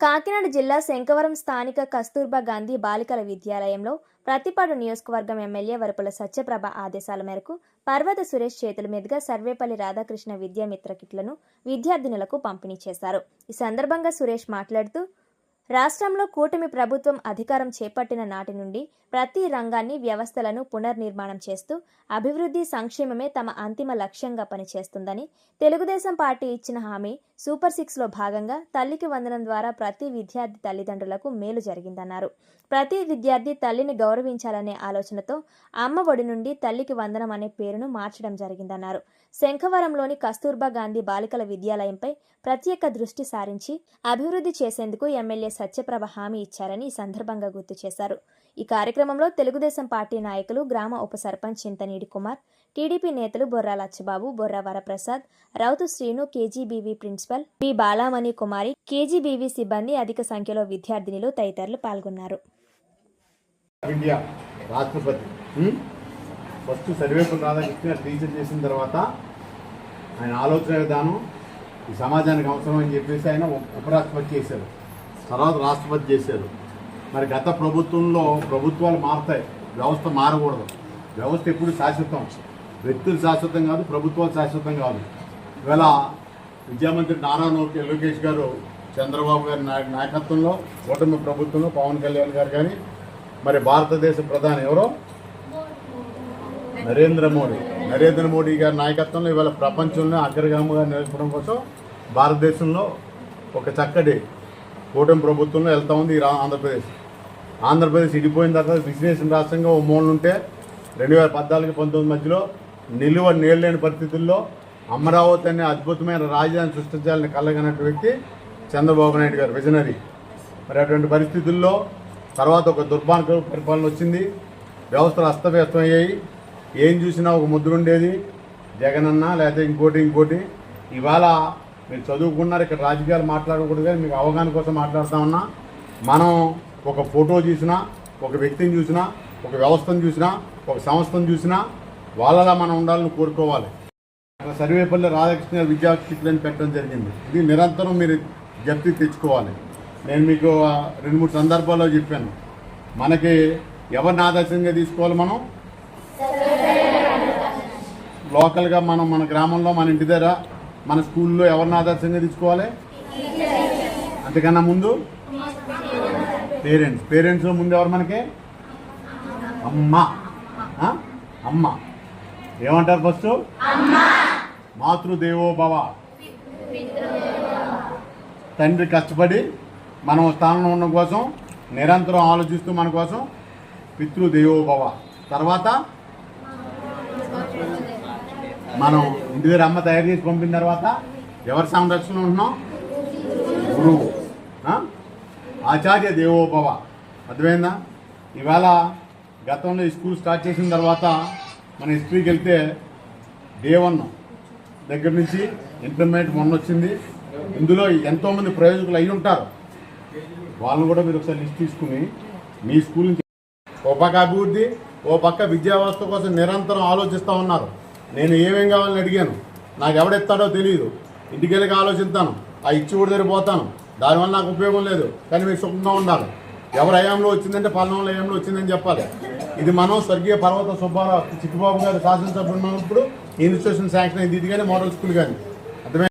కాకినాడ జిల్లా శంకవరం స్థానిక కస్తూర్బా గాంధీ బాలికల విద్యాలయంలో ప్రతిపాడు నియోజకవర్గం ఎమ్మెల్యే వరపుల సత్యప్రభ ఆదేశాల మేరకు పర్వత సురేష్ చేతుల మీదుగా సర్వేపల్లి రాధాకృష్ణ విద్యామిత్ర కిట్లను విద్యార్థినులకు పంపిణీ చేశారు. ఈ సందర్భంగా సురేష్ మాట్లాడుతూ రాష్ట్రంలో కూటమి ప్రభుత్వం అధికారం చేపట్టిన నాటి నుండి ప్రతి రంగాన్ని వ్యవస్థలను పునర్నిర్మాణం చేస్తూ అభివృద్ధి సంక్షేమమే తమ అంతిమ లక్ష్యంగా పనిచేస్తుందని తెలుగుదేశం పార్టీ ఇచ్చిన హామీ సూపర్ సిక్స్లో భాగంగా తల్లికి వందనం ద్వారా ప్రతి విద్యార్థి తల్లిదండ్రులకు మేలు జరిగిందన్నారు. ప్రతి విద్యార్థి తల్లిని గౌరవించాలనే ఆలోచనతో అమ్మ ఒడి నుండి తల్లికి వందనం అనే పేరును మార్చడం జరిగిందన్నారు. శంఖవరంలోని కస్తూర్బా గాంధీ బాలికల విద్యాలయంపై ప్రత్యేక దృష్టి సారించి అభివృద్ధి చేసేందుకు ఎమ్మెల్యే సత్యప్రభ హామీ ఇచ్చారని ఈ సందర్భంగా గుర్తు చేశారు. ఈ కార్యక్రమంలో తెలుగుదేశం పార్టీ నాయకులు గ్రామ ఉప సర్పంచ్ చింతనీడి కుమార్ టీడీపీ నేతలు Borra Lachchababu Borra Varaprasad Rautu Srinu KGBV principal B Balamani Kumari KGBV సిబ్బంది అధిక సంఖ్యలో విద్యార్థినులు తదితరులు పాల్గొన్నారు. ఇండియా రాష్ట్రపతి. ఉం? ఫస్ట్ రాధాకృష్ణ టీచర్ చేసిన తర్వాత ఆయన ఆలోచన విధానం ఈ సమాజానికి అవసరం అని చెప్పేసి ఆయన ఉప్- ఉపరాష్ట్రపతి చేశారు. తర్వాత రాష్ట్రపతి చేశారు. మరి గత ప్రభుత్వంలో ప్రభుత్వాలు మారుతాయి. వ్యవస్థ మారకూడదు. వ్యవస్థ ఎప్పుడు శాశ్వతం? వ్యక్తులు శాశ్వతం కాదు ప్రభుత్వాలు శాశ్వతం కాదు. ఇవాళ విద్యామంత్రి నారా లోకేష్ గారు చంద్రబాబు గారి నాయ- నాయకత్వంలో కూటమి ప్రభుత్వంలో పవన్ కళ్యాణ్ గారు కానీ మరి భారతదేశ ప్రధాని ఎవరో? నరేంద్ర మోడీ. నరేంద్ర మోడీ గారి నాయకత్వంలో ఇవాళ ప్రపంచంలో అగ్రగామిగా నిలపడం కోసం భారతదేశంలో ఒక చక్కటి కూటమి ప్రభుత్వంలో వెళ్తా ఉంది ఆంధ్రప్రదేశ్. ఆంధ్రప్రదేశ్ ఇడిపోయిన తర్వాత విజినేషన్ రాష్ట్రంగా ఓ మూలనుంటే ఉంటే రెండు వేల పద్నాలుగు పంతొమ్మిది మధ్యలో నిలువ నీళ్ళలేని పరిస్థితుల్లో అమరావతి అనే అద్భుతమైన రాజధాని సృష్టించాలని కలగనటువంటి వ్యక్తి చంద్రబాబు నాయుడు గారు విజనరీ. మరి అటువంటి పరిస్థితుల్లో తర్వాత ఒక దుర్భాగ్య పరిపాలన వచ్చింది. వ్యవస్థలు అస్తవ్యస్తమయ్యాయి. ఏం చూసినా ఒక ముద్ర ఉండేది. జగనన్న లేకపోతే ఇంకోటి ఇంకోటి. ఇవాళ మీరు చదువుకున్నారు ఇక్కడ రాజకీయాలు మాట్లాడకూడదు కానీ మీకు అవగాహన కోసం మాట్లాడుతా ఉన్నా. మనం ఒక ఫోటో చూసినా ఒక వ్యక్తిని చూసినా ఒక వ్యవస్థను చూసినా ఒక సంస్థను చూసినా వాళ్ళలా మనం ఉండాలని కోరుకోవాలి. సర్వేపల్లి రాధాకృష్ణ విద్యా కిట్లని పెట్టడం జరిగింది. ఇది నిరంతరం మీరు జప్తి తెచ్చుకోవాలి. నేను మీకు రెండు మూడు సందర్భాల్లో చెప్పాను. మనకి ఎవరిని ఆదర్శంగా తీసుకోవాలి మనం? లోకల్గా మనం మన గ్రామంలో మన ఇంటి దగ్గర మన స్కూల్లో ఎవరిని ఆదర్శంగా తీసుకోవాలి? అంతకన్నా ముందు? పేరెంట్స్. పేరెంట్స్ ముందు ఎవరు మనకి? అమ్మ. అమ్మ. ఏమంటారు ఫస్ట్? మాతృదేవో భవ తండ్రి కష్టపడి మనం స్థానంలో ఉండడం కోసం నిరంతరం ఆలోచిస్తూ మన కోసం పితృదేవో భవ తర్వాత మనం ఇంటి దగ్గర అమ్మ తయారు చేసి పంపిన తర్వాత ఎవరి సంరక్షణ ఉంటున్నాం? గురువు. ఆచార్య దేవోభవ. అర్థమైందా? ఇవాళ గతంలో స్కూల్ స్టార్ట్ చేసిన తర్వాత మన హిస్టరీకి వెళ్తే దేవన్నం దగ్గర నుంచి ఇంటర్మీడియట్ మొన్న వచ్చింది. ఇందులో ఎంతోమంది ప్రయోజకులు అయి ఉంటారు. వాళ్ళని కూడా మీరు ఒకసారి లిస్ట్ తీసుకుని మీ స్కూల్ నుంచి ఓ పక్క అభివృద్ధి ఓ పక్క విద్యా వ్యవస్థ కోసం నిరంతరం ఆలోచిస్తూ ఉన్నారు. నేను ఏమేం కావాలని అడిగాను? నాకు ఎవడెత్తాడో తెలియదు ఇంటికి వెళ్ళి ఆలోచిస్తాను. ఆ ఇచ్చి కూడా దగ్గర పోతాను. దానివల్ల నాకు ఉపయోగం లేదు. కానీ మీరు సుఖంగా ఉండాలి. ఎవరు అయాంలో వచ్చిందంటే పల్లంలో అయాంలో వచ్చిందని చెప్పాలి. ఇది మనం స్వర్గీయ పర్వత సుబ్బారావు చిట్టుబాబు గారు శాసనసభ్యులు ఉన్నప్పుడు ఇన్స్టిట్యూషన్ శాంక్షన్ అయింది. ఇది కానీ మోడల్ స్కూల్ కానీ.